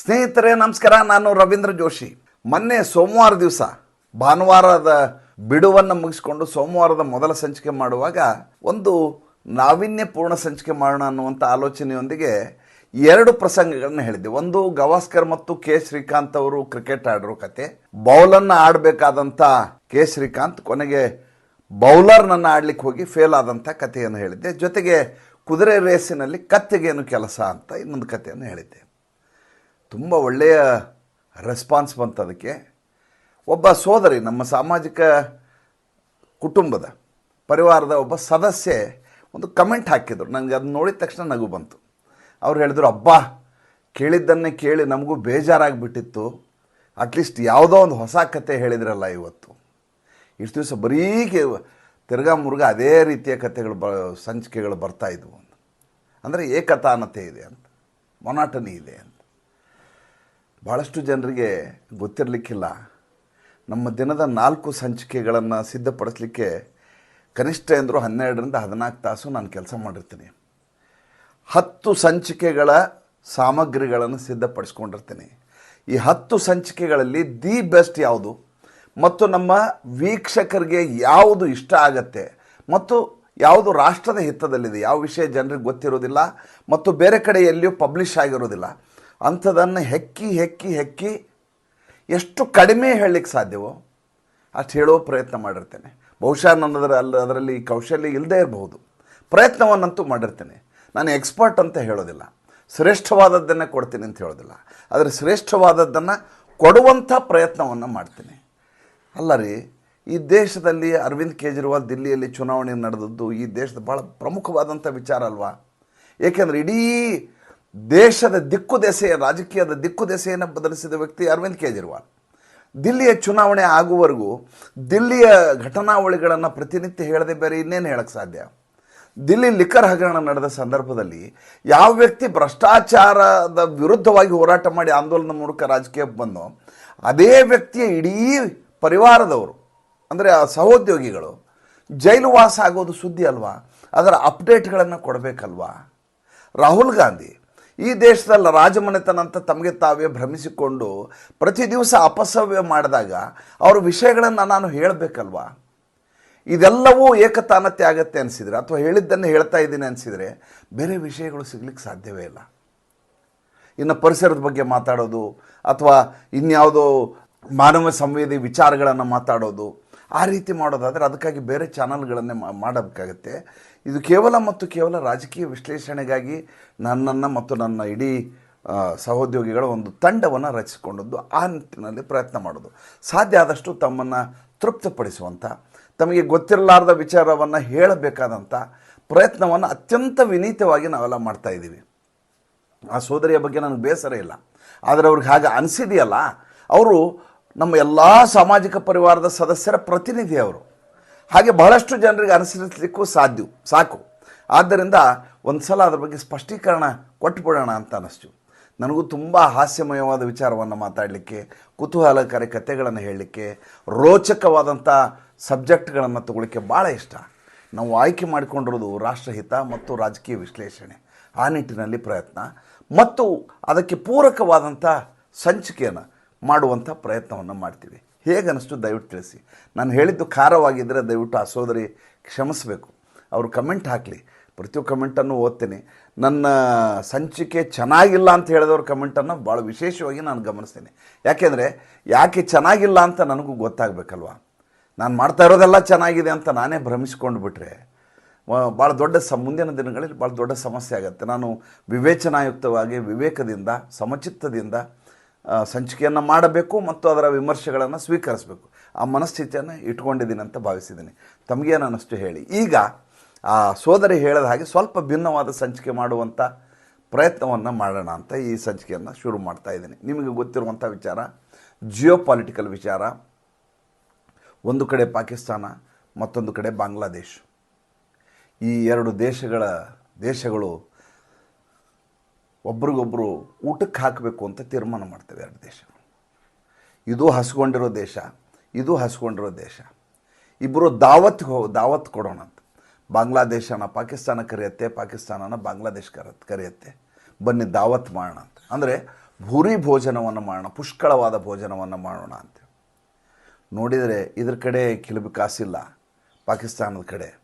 ಸ್ನೇಹಿತರೆ, ನಮಸ್ಕಾರ. ನಾನು ರವೀಂದ್ರ ಜೋಶಿ. ಮೊನ್ನೆ ಸೋಮವಾರ ದಿವಸ, ಭಾನುವಾರದ ಬಿಡುವನ್ನು ಮುಗಿಸ್ಕೊಂಡು ಸೋಮವಾರದ ಮೊದಲ ಸಂಚಿಕೆ ಮಾಡುವಾಗ ಒಂದು ನಾವೀನ್ಯಪೂರ್ಣ ಸಂಚಿಕೆ ಮಾಡೋಣ ಅನ್ನುವಂಥ ಆಲೋಚನೆಯೊಂದಿಗೆ ಎರಡು ಪ್ರಸಂಗಗಳನ್ನ ಹೇಳಿದ್ದೆ. ಒಂದು ಗವಾಸ್ಕರ್ ಮತ್ತು ಕೆ ಶ್ರೀಕಾಂತ್ ಅವರು ಕ್ರಿಕೆಟ್ ಆಡಿರೋ ಕತೆ. ಬೌಲನ್ನು ಆಡಬೇಕಾದಂಥ ಕೆ ಶ್ರೀಕಾಂತ್, ಕೊನೆಗೆ ಬೌಲರ್ನನ್ನು ಆಡ್ಲಿಕ್ಕೆ ಹೋಗಿ ಫೇಲ್ ಆದಂಥ ಕಥೆಯನ್ನು ಹೇಳಿದ್ದೆ. ಜೊತೆಗೆ ಕುದುರೆ ರೇಸಿನಲ್ಲಿ ಕತ್ತೆಗೇನು ಕೆಲಸ ಅಂತ ಇನ್ನೊಂದು ಕಥೆಯನ್ನು ಹೇಳಿದ್ದೆ. ತುಂಬ ಒಳ್ಳೆಯ ರೆಸ್ಪಾನ್ಸ್ ಬಂತು ಅದಕ್ಕೆ. ಒಬ್ಬ ಸೋದರಿ, ನಮ್ಮ ಸಾಮಾಜಿಕ ಕುಟುಂಬದ ಪರಿವಾರದ ಒಬ್ಬ ಸದಸ್ಯೆ ಒಂದು ಕಮೆಂಟ್ ಹಾಕಿದರು. ನನಗೆ ಅದನ್ನ ನೋಡಿದ ತಕ್ಷಣ ನಗು ಬಂತು. ಅವ್ರು ಹೇಳಿದ್ರು, ಅಬ್ಬಾ, ಕೇಳಿದ್ದನ್ನೇ ಕೇಳಿ ನಮಗೂ ಬೇಜಾರಾಗಿಬಿಟ್ಟಿತ್ತು. ಅಟ್ಲೀಸ್ಟ್ ಯಾವುದೋ ಒಂದು ಹೊಸ ಕತೆ ಹೇಳಿದ್ರಲ್ಲ ಇವತ್ತು. ಇಷ್ಟು ದಿವಸ ಬರೀ ತಿರ್ಗಾ ಮುರುಗ ಅದೇ ರೀತಿಯ ಕಥೆಗಳು ಬ, ಸಂಚಿಕೆಗಳು ಬರ್ತಾ ಇದ್ವು. ಅಂತ ಅಂದರೆ ಏಕತಾನತೆ ಇದೆ ಅಂತ, ಮೊನಾಟನಿ ಇದೆ ಅಂತ. ಭಾಳಷ್ಟು ಜನರಿಗೆ ಗೊತ್ತಿರಲಿಕ್ಕಿಲ್ಲ. ನಮ್ಮ ದಿನದ ನಾಲ್ಕು ಸಂಚಿಕೆಗಳನ್ನು ಸಿದ್ಧಪಡಿಸಲಿಕ್ಕೆ ಕನಿಷ್ಠ ಎಂದರೂ ಹನ್ನೆರಡರಿಂದ ಹದಿನಾಲ್ಕು ತಾಸು ನಾನು ಕೆಲಸ ಮಾಡಿರ್ತೀನಿ. ಹತ್ತು ಸಂಚಿಕೆಗಳ ಸಾಮಗ್ರಿಗಳನ್ನು ಸಿದ್ಧಪಡಿಸ್ಕೊಂಡಿರ್ತೀನಿ. ಈ ಹತ್ತು ಸಂಚಿಕೆಗಳಲ್ಲಿ ದಿ ಬೆಸ್ಟ್ ಯಾವುದು? ಮತ್ತು ನಮ್ಮ ವೀಕ್ಷಕರಿಗೆ ಯಾವುದು ಇಷ್ಟ ಆಗತ್ತೆ? ಮತ್ತು ಯಾವುದು ರಾಷ್ಟ್ರದ ಹಿತದಲ್ಲಿದೆ? ಯಾವ ವಿಷಯ ಜನರಿಗೆ ಗೊತ್ತಿರೋದಿಲ್ಲ? ಮತ್ತು ಬೇರೆ ಕಡೆ ಎಲ್ಲಿಯೂ ಪಬ್ಲಿಷ್ ಆಗಿರೋದಿಲ್ಲ? ಅಂಥದನ್ನು ಹೆಕ್ಕಿ ಹೆಕ್ಕಿ ಹೆಕ್ಕಿ ಎಷ್ಟು ಕಡಿಮೆ ಹೇಳಲಿಕ್ಕೆ ಸಾಧ್ಯವೋ ಅಷ್ಟು ಹೇಳೋ ಪ್ರಯತ್ನ ಮಾಡಿರ್ತೇನೆ. ಬಹುಶಃ ನನ್ನದರ ಅಲ್ಲಿ ಅದರಲ್ಲಿ ಕೌಶಲ್ಯ ಇಲ್ಲದೇ ಇರಬಹುದು. ಪ್ರಯತ್ನವನ್ನಂತೂ ಮಾಡಿರ್ತೇನೆ. ನಾನು ಎಕ್ಸ್ಪರ್ಟ್ ಅಂತ ಹೇಳೋದಿಲ್ಲ. ಶ್ರೇಷ್ಠವಾದದ್ದನ್ನೇ ಕೊಡ್ತೀನಿ ಅಂತ ಹೇಳೋದಿಲ್ಲ. ಆದರೆ ಶ್ರೇಷ್ಠವಾದದ್ದನ್ನು ಕೊಡುವಂಥ ಪ್ರಯತ್ನವನ್ನು ಮಾಡ್ತೀನಿ. ಅಲ್ಲ ರೀ, ಈ ದೇಶದಲ್ಲಿ ಅರವಿಂದ್ ಕೇಜ್ರಿವಾಲ್ ದಿಲ್ಲಿಯಲ್ಲಿ ಚುನಾವಣೆ ನಡೆದದ್ದು ಈ ದೇಶದ ಭಾಳ ಪ್ರಮುಖವಾದಂಥ ವಿಚಾರ ಅಲ್ವಾ? ಏಕೆಂದರೆ ಇಡೀ ದೇಶದ ದಿಕ್ಕು ದೆಸೆಯ, ರಾಜಕೀಯದ ದಿಕ್ಕು ದೆಸೆಯನ್ನು ಬದಲಿಸಿದ ವ್ಯಕ್ತಿ ಅರವಿಂದ್ ಕೇಜ್ರಿವಾಲ್. ದಿಲ್ಲಿಯ ಚುನಾವಣೆ ಆಗುವವರೆಗೂ ದಿಲ್ಲಿಯ ಘಟನಾವಳಿಗಳನ್ನು ಪ್ರತಿನಿತ್ಯ ಹೇಳದೆ ಬೇರೆ ಇನ್ನೇನು ಹೇಳಕ್ಕೆ ಸಾಧ್ಯ? ದಿಲ್ಲಿ ಲಿಕ್ಕರ್ ಹಗರಣ ನಡೆದ ಸಂದರ್ಭದಲ್ಲಿ ಯಾವ ವ್ಯಕ್ತಿ ಭ್ರಷ್ಟಾಚಾರದ ವಿರುದ್ಧವಾಗಿ ಹೋರಾಟ ಮಾಡಿ ಆಂದೋಲನ ಮೂಲಕ ರಾಜಕೀಯಕ್ಕೆ ಬಂದೋ, ಅದೇ ವ್ಯಕ್ತಿಯ ಇಡೀ ಪರಿವಾರದವರು, ಅಂದರೆ ಆ ಸಹೋದ್ಯೋಗಿಗಳು, ಜೈಲು ವಾಸ ಆಗೋದು ಸುದ್ದಿ ಅಲ್ವಾ? ಅದರ ಅಪ್ಡೇಟ್ಗಳನ್ನು ಕೊಡಬೇಕಲ್ವಾ? ರಾಹುಲ್ ಗಾಂಧಿ ಈ ದೇಶದಲ್ಲಿ ರಾಜಮನೆತನ ಅಂತ ತಮಗೆ ತಾವೇ ಭ್ರಮಿಸಿಕೊಂಡು ಪ್ರತಿ ದಿವಸ ಅಪಸವ್ಯ ಮಾಡಿದಾಗ ಅವ್ರ ವಿಷಯಗಳನ್ನು ನಾನು ಹೇಳಬೇಕಲ್ವಾ? ಇದೆಲ್ಲವೂ ಏಕತಾನತೆ ಆಗತ್ತೆ ಅನಿಸಿದರೆ, ಅಥವಾ ಹೇಳಿದ್ದನ್ನು ಹೇಳ್ತಾ ಇದ್ದೀನಿ ಅನಿಸಿದರೆ ಬೇರೆ ವಿಷಯಗಳು ಸಿಗ್ಲಿಕ್ಕೆ ಸಾಧ್ಯವೇ ಇಲ್ಲ. ಇನ್ನು ಪರಿಸರದ ಬಗ್ಗೆ ಮಾತಾಡೋದು, ಅಥವಾ ಇನ್ಯಾವುದೋ ಮಾನವ ಸಂವೇದಿ ವಿಚಾರಗಳನ್ನು ಮಾತಾಡೋದು, ಆ ರೀತಿ ಮಾಡೋದಾದರೆ ಅದಕ್ಕಾಗಿ ಬೇರೆ ಚಾನಲ್ಗಳನ್ನೇ ಮಾಡಬೇಕಾಗತ್ತೆ. ಇದು ಕೇವಲ ಮತ್ತು ಕೇವಲ ರಾಜಕೀಯ ವಿಶ್ಲೇಷಣೆಗಾಗಿ ನನ್ನನ್ನು ಮತ್ತು ನನ್ನ ಇಡೀ ಸಹೋದ್ಯೋಗಿಗಳ ಒಂದು ತಂಡವನ್ನು ರಚಿಸಿಕೊಂಡದ್ದು ಆ ನಿಟ್ಟಿನಲ್ಲಿ ಪ್ರಯತ್ನ ಮಾಡೋದು. ಸಾಧ್ಯ ಆದಷ್ಟು ತಮ್ಮನ್ನು ತೃಪ್ತಿಪಡಿಸುವಂಥ ತಮಗೆ ಗೊತ್ತಿರಲಾರದ ವಿಚಾರವನ್ನು ಹೇಳಬೇಕಾದಂಥ ಪ್ರಯತ್ನವನ್ನು ಅತ್ಯಂತ ವಿನೀತವಾಗಿ ನಾವೆಲ್ಲ ಮಾಡ್ತಾ ಇದ್ದೀವಿ. ಆ ಸೋದರಿಯ ಬಗ್ಗೆ ನನಗೆ ಬೇಸರ ಇಲ್ಲ. ಆದರೆ ಅವ್ರಿಗೆ ಹಾಗೆ ಅನಿಸಿದೆಯಲ್ಲ, ಅವರು ನಮ್ಮ ಎಲ್ಲ ಸಾಮಾಜಿಕ ಪರಿವಾರದ ಸದಸ್ಯರ ಪ್ರತಿನಿಧಿ ಅವರು. ಹಾಗೆ ಬಹಳಷ್ಟು ಜನರಿಗೆ ಅನುಸರಿಸಲಿಕ್ಕೂ ಸಾಧ್ಯ, ಸಾಕು. ಆದ್ದರಿಂದ ಒಂದು ಸಲ ಅದ್ರ ಬಗ್ಗೆ ಸ್ಪಷ್ಟೀಕರಣ ಕೊಟ್ಟುಬಿಡೋಣ ಅಂತ ಅನ್ನಿಸ್ತು ನನಗೂ ತುಂಬ ಹಾಸ್ಯಮಯವಾದ ವಿಚಾರವನ್ನು ಮಾತಾಡಲಿಕ್ಕೆ, ಕುತೂಹಲಕಾರಿ ಕಥೆಗಳನ್ನು ಹೇಳಲಿಕ್ಕೆ ರೋಚಕವಾದಂಥ ಸಬ್ಜೆಕ್ಟ್ಗಳನ್ನು ತಗೊಳ್ಳಿಕ್ಕೆ ಭಾಳ ಇಷ್ಟ. ನಾವು ಆಯ್ಕೆ ಮಾಡಿಕೊಂಡಿರೋದು ರಾಷ್ಟ್ರಹಿತ ಮತ್ತು ರಾಜಕೀಯ ವಿಶ್ಲೇಷಣೆ. ಆ ನಿಟ್ಟಿನಲ್ಲಿ ಪ್ರಯತ್ನ ಮತ್ತು ಅದಕ್ಕೆ ಪೂರಕವಾದಂಥ ಸಂಚಿಕೆಯನ್ನು ಮಾಡುವಂಥ ಪ್ರಯತ್ನವನ್ನು ಮಾಡ್ತೀವಿ. ಹೇಗೆ ಅನ್ನಿಸ್ತು ದಯವಿಟ್ಟು ತಿಳಿಸಿ. ನಾನು ಹೇಳಿದ್ದು ಖಾರವಾಗಿದ್ದರೆ ದಯವಿಟ್ಟು ಆ ಸೋದರಿ ಕ್ಷಮಿಸಬೇಕು. ಅವರು ಕಮೆಂಟ್ ಹಾಕಲಿ. ಪ್ರತಿಯೊಂದು ಕಮೆಂಟನ್ನು ಓದ್ತೀನಿ. ನನ್ನ ಸಂಚಿಕೆ ಚೆನ್ನಾಗಿಲ್ಲ ಅಂತ ಹೇಳಿದವ್ರ ಕಮೆಂಟನ್ನು ಭಾಳ ವಿಶೇಷವಾಗಿ ನಾನು ಗಮನಿಸ್ತೀನಿ. ಯಾಕೆಂದರೆ, ಯಾಕೆ ಚೆನ್ನಾಗಿಲ್ಲ ಅಂತ ನನಗೂ ಗೊತ್ತಾಗಬೇಕಲ್ವ? ನಾನು ಮಾಡ್ತಾ ಇರೋದೆಲ್ಲ ಚೆನ್ನಾಗಿದೆ ಅಂತ ನಾನೇ ಭ್ರಮಿಸ್ಕೊಂಡು ಬಿಟ್ರೆ ಭಾಳ ದೊಡ್ಡ ಸ, ಮುಂದಿನ ದಿನಗಳಲ್ಲಿ ಭಾಳ ದೊಡ್ಡ ಸಮಸ್ಯೆ ಆಗುತ್ತೆ. ನಾನು ವಿವೇಚನಾಯುಕ್ತವಾಗಿ ವಿವೇಕದಿಂದ, ಸಮಚಿತ್ತದಿಂದ ಸಂಚಿಕೆಯನ್ನು ಮಾಡಬೇಕು ಮತ್ತು ಅದರ ವಿಮರ್ಶೆಗಳನ್ನು ಸ್ವೀಕರಿಸಬೇಕು. ಆ ಮನಸ್ಥಿತಿಯನ್ನು ಇಟ್ಕೊಂಡಿದ್ದೀನಿ ಅಂತ ಭಾವಿಸಿದ್ದೀನಿ. ತಮಗೇನು ಅನ್ನಿಸ್ತು ಹೇಳಿ. ಈಗ ಆ ಸೋದರಿ ಹೇಳಿದ ಹಾಗೆ ಸ್ವಲ್ಪ ಭಿನ್ನವಾದ ಸಂಚಿಕೆ ಮಾಡುವಂಥ ಪ್ರಯತ್ನವನ್ನು ಮಾಡೋಣ ಅಂತ ಈ ಸಂಚಿಕೆಯನ್ನು ಶುರು ಮಾಡ್ತಾ ಇದ್ದೀನಿ. ನಿಮಗೆ ಗೊತ್ತಿರುವಂಥ ವಿಚಾರ ಜಿಯೋ ಪಾಲಿಟಿಕಲ್ ವಿಚಾರ, ಒಂದು ಕಡೆ ಪಾಕಿಸ್ತಾನ, ಮತ್ತೊಂದು ಕಡೆ ಬಾಂಗ್ಲಾದೇಶ್. ಈ ಎರಡು ದೇಶಗಳ ದೇಶಗಳು ಒಬ್ರಿಗೊಬ್ಬರು ಊಟಕ್ಕೆ ಹಾಕಬೇಕು ಅಂತ ತೀರ್ಮಾನ ಮಾಡ್ತವೆ ಎರಡು ದೇಶಗಳು ಇದು ಹಸ್ಕೊಂಡಿರೋ ದೇಶ, ಇದು ಹಸ್ಕೊಂಡಿರೋ ದೇಶ. ಇಬ್ಬರು ದಾವತ್ಗೆ ಹೋ, ದಾವತ್ ಕೊಡೋಣ ಅಂತ. ಬಾಂಗ್ಲಾದೇಶನ ಪಾಕಿಸ್ತಾನ ಕರೆಯುತ್ತೆ, ಪಾಕಿಸ್ತಾನನ ಬಾಂಗ್ಲಾದೇಶ ಕರ, ಕರೆಯುತ್ತೆ. ಬನ್ನಿ ದಾವತ್ ಮಾಡೋಣ ಅಂತ. ಅಂದರೆ ಭೂರಿ ಭೋಜನವನ್ನು ಮಾಡೋಣ, ಪುಷ್ಕಳವಾದ ಭೋಜನವನ್ನು ಮಾಡೋಣ ಅಂತ. ನೋಡಿದರೆ ಇದ್ರ ಕಡೆ ಕಿಲುಬು ಕಾಸಿಲ್ಲ ಪಾಕಿಸ್ತಾನದ ಕಡೆ.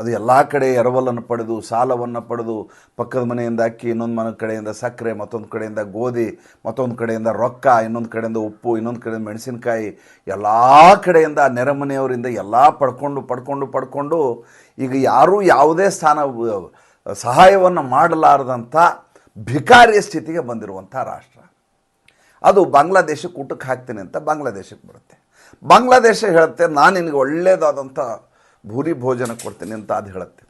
ಅದು ಎಲ್ಲ ಕಡೆ ಎರವಲನ್ನು ಪಡೆದು, ಸಾಲವನ್ನು ಪಡೆದು, ಪಕ್ಕದ ಮನೆಯಿಂದ ಅಕ್ಕಿ, ಇನ್ನೊಂದು ಮನೆ ಕಡೆಯಿಂದ ಸಕ್ಕರೆ, ಮತ್ತೊಂದು ಕಡೆಯಿಂದ ಗೋಧಿ, ಮತ್ತೊಂದು ಕಡೆಯಿಂದ ರೊಕ್ಕ, ಇನ್ನೊಂದು ಕಡೆಯಿಂದ ಉಪ್ಪು, ಇನ್ನೊಂದು ಕಡೆಯಿಂದ ಮೆಣಸಿನಕಾಯಿ, ಎಲ್ಲ ಕಡೆಯಿಂದ ನೆರೆಮನೆಯವರಿಂದ ಎಲ್ಲ ಪಡ್ಕೊಂಡು ಪಡ್ಕೊಂಡು ಪಡ್ಕೊಂಡು ಈಗ ಯಾರೂ ಯಾವುದೇ ಸ್ಥಾನ, ಸಹಾಯವನ್ನು ಮಾಡಲಾರದಂಥ ಭಿಕಾರಿಯ ಸ್ಥಿತಿಗೆ ಬಂದಿರುವಂಥ ರಾಷ್ಟ್ರ. ಅದು ಬಾಂಗ್ಲಾದೇಶಕ್ಕೆ ಊಟಕ್ಕೆ ಹಾಕ್ತೀನಿ ಅಂತ ಬಾಂಗ್ಲಾದೇಶಕ್ಕೆ ಬರುತ್ತೆ. ಬಾಂಗ್ಲಾದೇಶ ಹೇಳುತ್ತೆ, ನಾನು ನಿನಗೆ ಒಳ್ಳೆಯದಾದಂಥ ಭೂರಿ ಭೋಜನ ಕೊಡ್ತೇನೆ ಅಂತ ಅದು ಹೇಳುತ್ತೆ.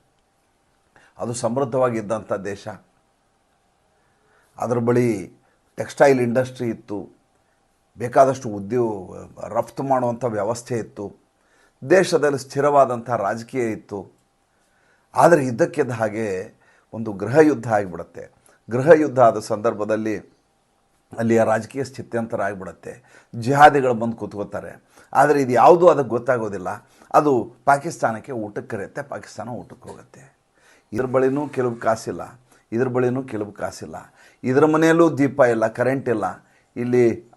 ಅದು ಸಮೃದ್ಧವಾಗಿದ್ದಂಥ ದೇಶ. ಅದರ ಬಳಿ ಟೆಕ್ಸ್ಟೈಲ್ ಇಂಡಸ್ಟ್ರಿ ಇತ್ತು. ಬೇಕಾದಷ್ಟು ಉದ್ಯೋಗ ರಫ್ತು ಮಾಡುವಂಥ ವ್ಯವಸ್ಥೆ ಇತ್ತು. ದೇಶದಲ್ಲಿ ಸ್ಥಿರವಾದಂಥ ರಾಜಕೀಯ ಇತ್ತು. ಆದರೆ ಇದ್ದಕ್ಕಿದ್ದ ಹಾಗೆ ಒಂದು ಗೃಹ ಯುದ್ಧ ಆಗಿಬಿಡುತ್ತೆ. ಗೃಹ ಯುದ್ಧ ಆದ ಸಂದರ್ಭದಲ್ಲಿ ಅಲ್ಲಿಯ ರಾಜಕೀಯ ಸ್ಥಿತ್ಯಂತರ ಆಗಿಬಿಡುತ್ತೆ. ಜಿಹಾದಿಗಳು ಬಂದು ಕೂತ್ಕೋತಾರೆ. ಆದರೆ ಇದು ಯಾವುದೂ ಅದಕ್ಕೆ ಗೊತ್ತಾಗೋದಿಲ್ಲ. ಅದು ಪಾಕಿಸ್ತಾನಕ್ಕೆ ಊಟಕ್ಕೆ ಕರೆಯುತ್ತೆ, ಪಾಕಿಸ್ತಾನ ಊಟಕ್ಕೆ ಹೋಗುತ್ತೆ. ಇದ್ರ ಬಳಿನೂ ಕೆಲವು ಕಾಸಿಲ್ಲ. ಇದ್ರ ಬಳಿನೂ ಕೆಲವು ಕಾಸಿಲ್ಲ. ಇದ್ರ ಮನೆಯಲ್ಲೂ ದೀಪ ಇಲ್ಲ ಕರೆಂಟ್ ಇಲ್ಲ. ಇಲ್ಲಿ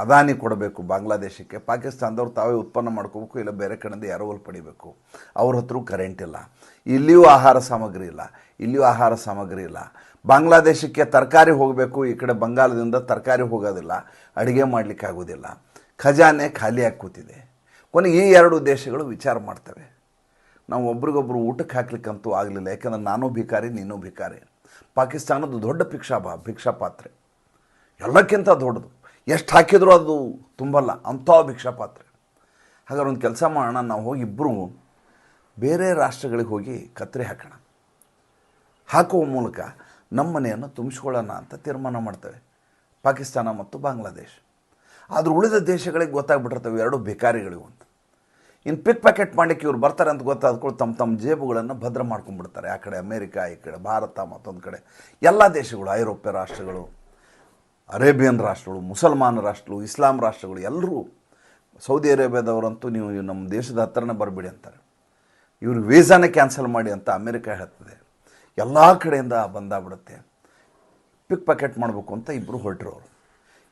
ಅದಾನಿ ಕೊಡಬೇಕು ಬಾಂಗ್ಲಾದೇಶಕ್ಕೆ. ಪಾಕಿಸ್ತಾನದವ್ರು ತಾವೇ ಉತ್ಪನ್ನ ಮಾಡ್ಕೋಬೇಕು, ಇಲ್ಲ ಬೇರೆ ಕಡೆಯಿಂದ ಎರವಲು ಪಡಿಬೇಕು. ಅವ್ರ ಹತ್ರ ಕರೆಂಟ್ ಇಲ್ಲ. ಇಲ್ಲಿಯೂ ಆಹಾರ ಸಾಮಗ್ರಿ ಇಲ್ಲ. ಇಲ್ಲಿಯೂ ಆಹಾರ ಸಾಮಗ್ರಿ ಇಲ್ಲ. ಬಾಂಗ್ಲಾದೇಶಕ್ಕೆ ತರಕಾರಿ ಹೋಗಬೇಕು, ಈ ಕಡೆ ಬಂಗಾಲದಿಂದ ತರಕಾರಿ ಹೋಗೋದಿಲ್ಲ. ಅಡುಗೆ ಮಾಡಲಿಕ್ಕೆ ಆಗೋದಿಲ್ಲ. ಖಜಾನೆ ಖಾಲಿಯಾಗಿ ಕೂತಿದೆ. ಕೊನೆಗೆ ಈ ಎರಡು ದೇಶಗಳು ವಿಚಾರ ಮಾಡ್ತವೆ. ನಾವು ಒಬ್ರಿಗೊಬ್ರು ಊಟಕ್ಕೆ ಹಾಕ್ಲಿಕ್ಕಂತೂ ಆಗಲಿಲ್ಲ. ಯಾಕಂದ್ರೆ ನಾನೂ ಭಿಕಾರಿ, ನೀನೂ ಭಿಕಾರಿ. ಪಾಕಿಸ್ತಾನದ ದೊಡ್ಡ ಭಿಕ್ಷಾ ಬಾ ಭಿಕ್ಷಾ ಪಾತ್ರೆ ಎಲ್ಲಕ್ಕಿಂತ ದೊಡ್ಡದು. ಎಷ್ಟು ಹಾಕಿದರೂ ಅದು ತುಂಬಲ್ಲ. ಅಂಥ ಭಿಕ್ಷಾ ಪಾತ್ರೆ ಹಾಗಾದ್ರೆ ಒಂದು ಕೆಲಸ ಮಾಡೋಣ, ನಾವು ಹೋಗಿ ಇಬ್ಬರು ಬೇರೆ ರಾಷ್ಟ್ರಗಳಿಗೆ ಹೋಗಿ ಕತ್ತರಿ ಹಾಕೋಣ. ಹಾಕುವ ಮೂಲಕ ನಮ್ಮ ಮನೆಯನ್ನು ತುಂಬಿಸ್ಕೊಳ್ಳೋಣ ಅಂತ ತೀರ್ಮಾನ ಮಾಡ್ತೇವೆ. ಪಾಕಿಸ್ತಾನ ಮತ್ತು ಬಾಂಗ್ಲಾದೇಶ. ಆದರೂ ಉಳಿದ ದೇಶಗಳಿಗೆ ಗೊತ್ತಾಗ್ಬಿಟ್ಟಿರ್ತವೆ ಎರಡು ಭಿಕಾರಿಗಳಿವು ಅಂತ. ಇನ್ನು ಪಿಕ್ ಪ್ಯಾಕೆಟ್ ಮಾಡಲಿಕ್ಕೆ ಇವ್ರು ಬರ್ತಾರೆ ಅಂತ ಗೊತ್ತಾದ್ಕೊಳ್ಳಿ ತಮ್ಮ ತಮ್ಮ ಜೇಬುಗಳನ್ನು ಭದ್ರ ಮಾಡ್ಕೊಂಡ್ಬಿಡ್ತಾರೆ. ಆ ಕಡೆ ಅಮೇರಿಕಾ, ಈ ಕಡೆ ಭಾರತ ಮತ್ತೊಂದು ಕಡೆ. ಎಲ್ಲ ದೇಶಗಳು, ಐರೋಪ್ಯ ರಾಷ್ಟ್ರಗಳು. ಅರೇಬಿಯನ್ ರಾಷ್ಟ್ರಗಳು, ಮುಸಲ್ಮಾನ ರಾಷ್ಟ್ರಗಳು, ಇಸ್ಲಾಂ ರಾಷ್ಟ್ರಗಳು, ಎಲ್ಲರೂ ಸೌದಿ ಅರೇಬಿಯಾದವರಂತೂ ನೀವು ನಮ್ಮ ದೇಶದ ಹತ್ರನೇ ಬರಬೇಡಿ ಅಂತಾರೆ. ಇವರು ವೀಸಾನೇ ಕ್ಯಾನ್ಸಲ್ ಮಾಡಿ ಅಂತ ಅಮೇರಿಕ ಹೇಳ್ತದೆ. ಎಲ್ಲ ಕಡೆಯಿಂದ ಬಂದಾಗ್ಬಿಡುತ್ತೆ. ಪಿಕ್ ಪ್ಯಾಕೆಟ್ ಮಾಡಬೇಕು ಅಂತ ಇಬ್ಬರು ಹೊರಟಿರೋರು.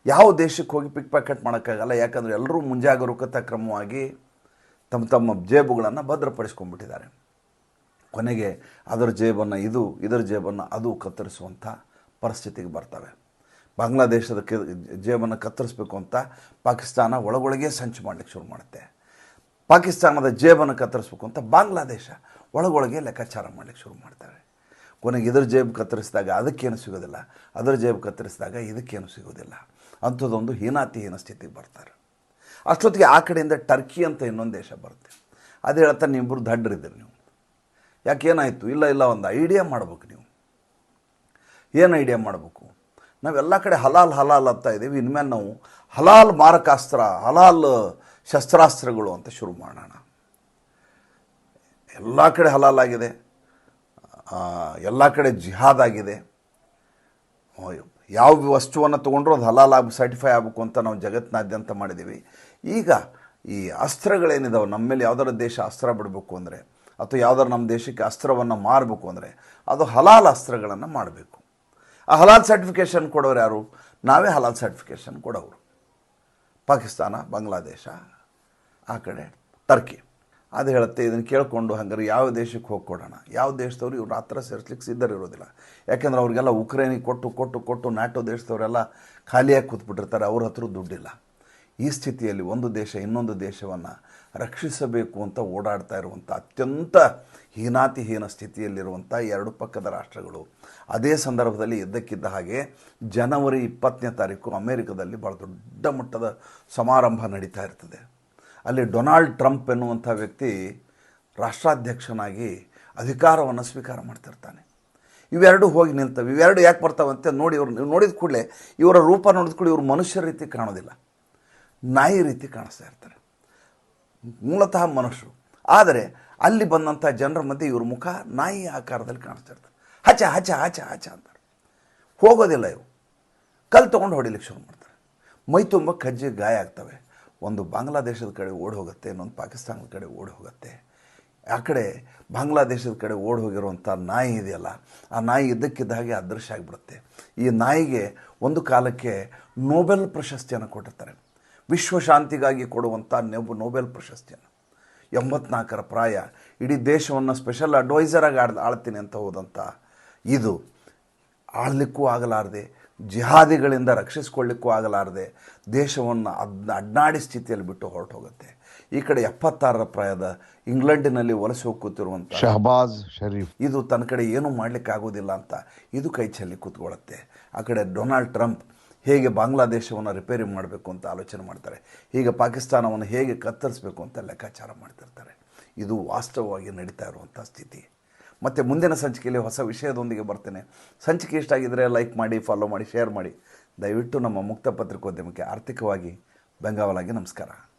ಯಾವ ದೇಶಕ್ಕೆ ಹೋಗಿ ಪಿಕ್ ಪ್ಯಾಕೆಟ್ ಮಾಡೋಕ್ಕಾಗಲ್ಲ, ಯಾಕಂದರೆ ಎಲ್ಲರೂ ಮುಂಜಾಗರೂಕತಾ ಕ್ರಮವಾಗಿ ತಮ್ಮ ತಮ್ಮ ಜೇಬುಗಳನ್ನು ಭದ್ರಪಡಿಸ್ಕೊಂಡ್ಬಿಟ್ಟಿದ್ದಾರೆ. ಕೊನೆಗೆ ಅದರ ಜೇಬನ್ನು ಇದು, ಇದರ ಜೇಬನ್ನು ಅದು ಕತ್ತರಿಸುವಂಥ ಪರಿಸ್ಥಿತಿಗೆ ಬರ್ತವೆ. ಬಾಂಗ್ಲಾದೇಶದ ಜೇಬನ್ನು ಕತ್ತರಿಸಬೇಕು ಅಂತ ಪಾಕಿಸ್ತಾನ ಒಳಗೊಳಗೆ ಸಂಚು ಮಾಡಲಿಕ್ಕೆ ಶುರು ಮಾಡುತ್ತೆ. ಪಾಕಿಸ್ತಾನದ ಜೇಬನ್ನು ಕತ್ತರಿಸ್ಬೇಕು ಅಂತ ಬಾಂಗ್ಲಾದೇಶ ಒಳಗೊಳಗೆ ಲೆಕ್ಕಾಚಾರ ಮಾಡಲಿಕ್ಕೆ ಶುರು ಮಾಡ್ತಾರೆ. ಕೊನೆಗೆ ಇದ್ರ ಜೇಬು ಕತ್ತರಿಸಿದಾಗ ಅದಕ್ಕೇನು ಸಿಗೋದಿಲ್ಲ. ಅದರ ಜೇಬು ಕತ್ತರಿಸಿದಾಗ ಇದಕ್ಕೇನು ಸಿಗೋದಿಲ್ಲ. ಅಂಥದ್ದೊಂದು ಹೀನಾತಿಹೀನ ಸ್ಥಿತಿಗೆ ಬರ್ತಾರೆ. ಅಷ್ಟೊತ್ತಿಗೆ ಆ ಕಡೆಯಿಂದ ಟರ್ಕಿ ಅಂತ ಇನ್ನೊಂದು ದೇಶ ಬರುತ್ತೆ. ಅದು ಹೇಳ್ತಾ ನಿಮ್ಮಿಬ್ಬರು ದಡ್ಡರಿದ್ದೀರಿ ನೀವು. ಯಾಕೆ ಏನಾಯಿತು? ಇಲ್ಲ ಇಲ್ಲ, ಒಂದು ಐಡಿಯಾ ಮಾಡ್ಬೇಕು ನೀವು. ಏನು ಐಡಿಯಾ ಮಾಡಬೇಕು? ನಾವೆಲ್ಲ ಕಡೆ ಹಲಾಲ್ ಹಲಾಲ್ ಅಂತ ಇದ್ದೀವಿ. ಇನ್ಮೇಲೆ ನಾವು ಹಲಾಲ್ ಮಾರಕಾಸ್ತ್ರ, ಹಲಾಲ್ ಶಸ್ತ್ರಾಸ್ತ್ರಗಳು ಅಂತ ಶುರು ಮಾಡೋಣ. ಎಲ್ಲ ಕಡೆ ಹಲಾಲ್ ಆಗಿದೆ. ಎಲ್ಲ ಕಡೆ ಜಿಹಾದ್ ಆಗಿದೆ. ಯಾವ ವಸ್ತುವನ್ನು ತೊಗೊಂಡ್ರೂ ಅದು ಹಲಾಲ್ ಆಗಿ, ಸರ್ಟಿಫೈ ಆಗಬೇಕು ಅಂತ ನಾವು ಜಗತ್ತಿನಾದ್ಯಂತ ಮಾಡಿದ್ದೀವಿ. ಈಗ ಈ ಅಸ್ತ್ರಗಳೇನಿದಾವೆ ನಮ್ಮ ಮೇಲೆ ಯಾವ್ದಾರ ದೇಶ ಅಸ್ತ್ರ ಬಿಡಬೇಕು ಅಂದರೆ, ಅಥವಾ ಯಾವ್ದಾರು ನಮ್ಮ ದೇಶಕ್ಕೆ ಅಸ್ತ್ರವನ್ನು ಮಾರಬೇಕು ಅಂದರೆ, ಅದು ಹಲಾಲ್ ಅಸ್ತ್ರಗಳನ್ನು ಮಾಡಬೇಕು. ಆ ಹಲಾಲ್ ಸರ್ಟಿಫಿಕೇಷನ್ ಕೊಡೋರು ಯಾರು? ನಾವೇ ಹಲಾಲ್ ಸರ್ಟಿಫಿಕೇಷನ್ ಕೊಡೋರು. ಪಾಕಿಸ್ತಾನ, ಬಾಂಗ್ಲಾದೇಶ, ಆ ಕಡೆ ಟರ್ಕಿ. ಅದು ಹೇಳುತ್ತೆ, ಇದನ್ನು ಕೇಳಿಕೊಂಡು ಹಂಗಾರೆ ಯಾವ ದೇಶಕ್ಕೆ ಹೋಗಿ ಕೊಡೋಣ ಯಾವ ದೇಶದವ್ರು ಇವ್ರು ಹತ್ರ ಸೇರಿಸ್ಲಿಕ್ಕೆ ಸಿದ್ಧರಿರೋದಿಲ್ಲ ಯಾಕೆಂದ್ರೆ ಅವ್ರಿಗೆಲ್ಲ ಉಕ್ರೇನಿಗೆ ಕೊಟ್ಟು ಕೊಟ್ಟು ಕೊಟ್ಟು ನ್ಯಾಟೋ ದೇಶದವರೆಲ್ಲ ಖಾಲಿಯಾಗಿ ಕೂತ್ಬಿಟ್ಟಿರ್ತಾರೆ, ಅವ್ರ ಹತ್ರ ದುಡ್ಡಿಲ್ಲ. ಈ ಸ್ಥಿತಿಯಲ್ಲಿ ಒಂದು ದೇಶ ಇನ್ನೊಂದು ದೇಶವನ್ನು ರಕ್ಷಿಸಬೇಕು ಅಂತ ಓಡಾಡ್ತಾ ಇರುವಂಥ ಅತ್ಯಂತ ಹೀನಾತಿಹೀನ ಸ್ಥಿತಿಯಲ್ಲಿರುವಂಥ ಎರಡು ಪಕ್ಕದ ರಾಷ್ಟ್ರಗಳು. ಅದೇ ಸಂದರ್ಭದಲ್ಲಿ ಇದ್ದಕ್ಕಿದ್ದ ಹಾಗೆ ಜನವರಿ ಇಪ್ಪತ್ತನೇ ತಾರೀಕು ಅಮೇರಿಕದಲ್ಲಿ ಭಾಳ ದೊಡ್ಡ ಮಟ್ಟದ ಸಮಾರಂಭ ನಡೀತಾ ಇರ್ತದೆ. ಅಲ್ಲಿ ಡೊನಾಲ್ಡ್ ಟ್ರಂಪ್ ಎನ್ನುವಂಥ ವ್ಯಕ್ತಿ ರಾಷ್ಟ್ರಾಧ್ಯಕ್ಷನಾಗಿ ಅಧಿಕಾರವನ್ನು ಸ್ವೀಕಾರ ಮಾಡ್ತಿರ್ತಾನೆ ಇವೆರಡು ಹೋಗಿ ನಿಲ್ತವೆ ಇವೆರಡು ಯಾಕೆ ಬರ್ತಾವಂತೆ ನೋಡಿ ಇವ್ರು ನೀವು ನೋಡಿದ ಕೂಡಲೇ, ಇವರ ರೂಪ ನೋಡಿದ ಕೂಡಲೇ ಇವರು ಮನುಷ್ಯರ ರೀತಿ ಕಾಣೋದಿಲ್ಲ. ನಾಯಿ ರೀತಿ ಕಾಣಿಸ್ತಾ ಇರ್ತಾರೆ. ಮೂಲತಃ ಮನುಷ್ಯರು. ಆದರೆ ಅಲ್ಲಿ ಬಂದಂಥ ಜನರ ಮಧ್ಯೆ ಇವ್ರ ಮುಖ ನಾಯಿ ಆಕಾರದಲ್ಲಿ ಕಾಣಿಸ್ತಿರ್ತಾರೆ ಹಚ ಹಚ ಹಚ ಹಚ ಅಂತಾರೆ. ಹೋಗೋದಿಲ್ಲ ಇವು ಕಲ್ ತೊಗೊಂಡು ಹೊಡಿಲಿಕ್ಕೆ ಶುರು ಮಾಡ್ತಾರೆ. ಮೈ ತುಂಬ ಕಜ್ಜಿ ಗಾಯ ಆಗ್ತವೆ. ಒಂದು ಬಾಂಗ್ಲಾದೇಶದ ಕಡೆ ಓಡಿ ಹೋಗುತ್ತೆ, ಇನ್ನೊಂದು ಪಾಕಿಸ್ತಾನದ ಕಡೆ ಓಡಿ ಹೋಗುತ್ತೆ. ಆ ಕಡೆ ಬಾಂಗ್ಲಾದೇಶದ ಕಡೆ ಓಡಿ ಹೋಗಿರುವಂಥ ನಾಯಿ ಇದೆಯಲ್ಲ, ಆ ನಾಯಿ ಇದ್ದಕ್ಕಿದ್ದ ಹಾಗೆ ಅದೃಶ್ಯ ಆಗಿಬಿಡುತ್ತೆ. ಈ ನಾಯಿಗೆ ಒಂದು ಕಾಲಕ್ಕೆ ನೋಬೆಲ್ ಪ್ರಶಸ್ತಿಯನ್ನು ಕೊಟ್ಟಿರ್ತಾರೆ. ವಿಶ್ವಶಾಂತಿಗಾಗಿ ಕೊಡುವಂಥ ನೆಬ್ ನೊಬೆಲ್ ಪ್ರಶಸ್ತಿಯನ್ನು. ಎಂಬತ್ನಾಲ್ಕರ ಪ್ರಾಯ ಇಡೀ ದೇಶವನ್ನು ಸ್ಪೆಷಲ್ ಅಡ್ವೈಸರಾಗಿ ಆಡ್ ಆಳ್ತೀನಿ ಅಂತ ಹೋದಂಥ ಇದು ಆಳ್ಲಿಕ್ಕೂ ಆಗಲಾರದೆ ಜಿಹಾದಿಗಳಿಂದ ರಕ್ಷಿಸ್ಕೊಳ್ಳಿಕ್ಕೂ ಆಗಲಾರದೆ ದೇಶವನ್ನು ಅದ್ನ ಅಡ್ನಾಡಿ ಸ್ಥಿತಿಯಲ್ಲಿ ಬಿಟ್ಟು ಹೊರಟು ಹೋಗುತ್ತೆ. ಈ ಕಡೆ ಎಪ್ಪತ್ತಾರರ ಪ್ರಾಯದ ಇಂಗ್ಲೆಂಡಿನಲ್ಲಿ ವಲಸೆ ಹೋಗ್ಕೂತಿರುವಂಥ ಶಹಬಾಜ್ ಶರೀಫ್. ಇದು ತನ್ನ ಕಡೆ ಏನೂ ಮಾಡಲಿಕ್ಕಾಗೋದಿಲ್ಲ ಅಂತ ಇದು ಕೈ ಚೆಲ್ಲಿ ಕೂತ್ಕೊಳ್ಳುತ್ತೆ. ಆ ಕಡೆ ಡೊನಾಲ್ಡ್ ಟ್ರಂಪ್ ಹೇಗೆ ಬಾಂಗ್ಲಾದೇಶವನ್ನು ರಿಪೇರಿ ಮಾಡಬೇಕು ಅಂತ ಆಲೋಚನೆ ಮಾಡ್ತಾರೆ, ಹೀಗೆ ಪಾಕಿಸ್ತಾನವನ್ನು ಹೇಗೆ ಕತ್ತರಿಸಬೇಕು ಅಂತ ಲೆಕ್ಕಾಚಾರ ಮಾಡ್ತಿರ್ತಾರೆ. ಇದು ವಾಸ್ತವವಾಗಿ ನಡೀತಾ ಇರುವಂಥ ಸ್ಥಿತಿ. ಮತ್ತು ಮುಂದಿನ ಸಂಚಿಕೆಯಲ್ಲಿ ಹೊಸ ವಿಷಯದೊಂದಿಗೆ ಬರ್ತೇನೆ. ಸಂಚಿಕೆ ಇಷ್ಟ ಆಗಿದ್ದರೆ ಲೈಕ್ ಮಾಡಿ ಫಾಲೋ ಮಾಡಿ ಶೇರ್ ಮಾಡಿ. ದಯವಿಟ್ಟು ನಮ್ಮ ಮುಕ್ತ ಪತ್ರಿಕೋದ್ಯಮಕ್ಕೆ ಆರ್ಥಿಕವಾಗಿ ಬೆಂಗಾವಲಾಗಿ ನಮಸ್ಕಾರ.